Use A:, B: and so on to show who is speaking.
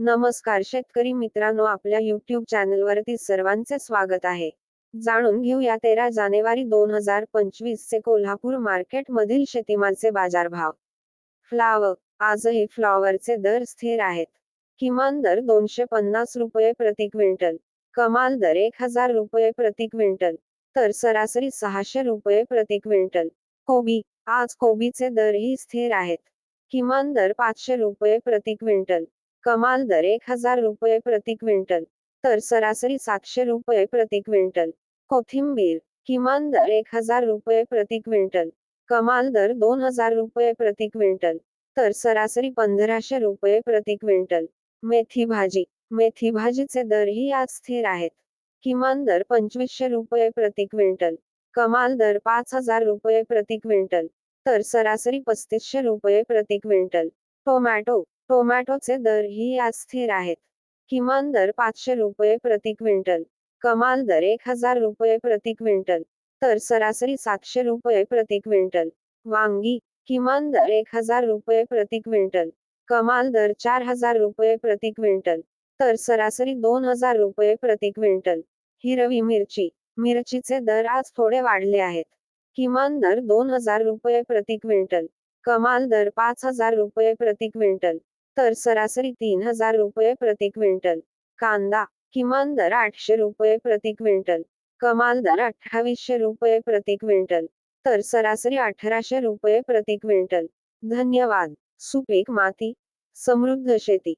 A: नमस्कार शेतकरी मित्रांनो आपल्या युट्यूब चॅनलवरती सर्वांचे स्वागत आहे. जाणून घेऊया तेरा जानेवारी दोन हजार पंचवीस चे कोल्हापूर मार्केट मधील शेतीमालचे बाजारभाव. फ्लावर आजही फ्लॉवरचे दर स्थिर आहेत. किमान दर दोनशे पन्नास रुपये प्रति क्विंटल. कमाल दर एक हजार रुपये प्रति क्विंटल. तर सरासरी सहाशे रुपये प्रति क्विंटल. कोबी आज कोबीचे दरही स्थिर आहेत. किमान दर पाचशे रुपये प्रति क्विंटल. कमाल दर एक हजार रुपये प्रति क्विंटल. तर सरासरी सातशे रुपये प्रति क्विंटल. कोथिंबीर किमान दर एक हजार रुपये प्रति क्विंटल. कमाल दर दोन हजार रुपये प्रति क्विंटल. तर सरासरी पंधराशे रुपये प्रति क्विंटल. मेथी भाजी मेथी भाजीचे दरही आज स्थिर आहेत. किमान दर पंचवीसशे रुपये प्रति क्विंटल. कमाल दर पाच हजार रुपये प्रति क्विंटल. तर सरासरी पस्तीसशे रुपये प्रति क्विंटल. टोमॅटो टोमॅटोचे दर ही आज स्थिर आहेत. किमान दर पाचशे रुपये प्रति क्विंटल. कमाल दर एक हजार रुपये प्रति क्विंटल. तर सरासरी सातशे रुपये प्रति क्विंटल. वांगी किमान दर एक हजार रुपये प्रति क्विंटल. कमाल दर चार हजार रुपये प्रति क्विंटल. तर सरासरी दोन हजार रुपये प्रति क्विंटल. हिरवी मिरची मिरचीचे दर आज थोडे वाढले आहेत. किमान दर दोन हजार रुपये प्रति क्विंटल. कमाल दर पाच हजार रुपये प्रति क्विंटल. तर सरासरी तीन हजार रुपये प्रति क्विंटल. कांदा किमान दर आठशे रुपये प्रति क्विंटल. कमाल दर अठ्ठावीसशे रुपये प्रति क्विंटल. तर सरासरी अठराशे रुपये प्रति क्विंटल. धन्यवाद. सुपीक माती. समृद्ध शेती.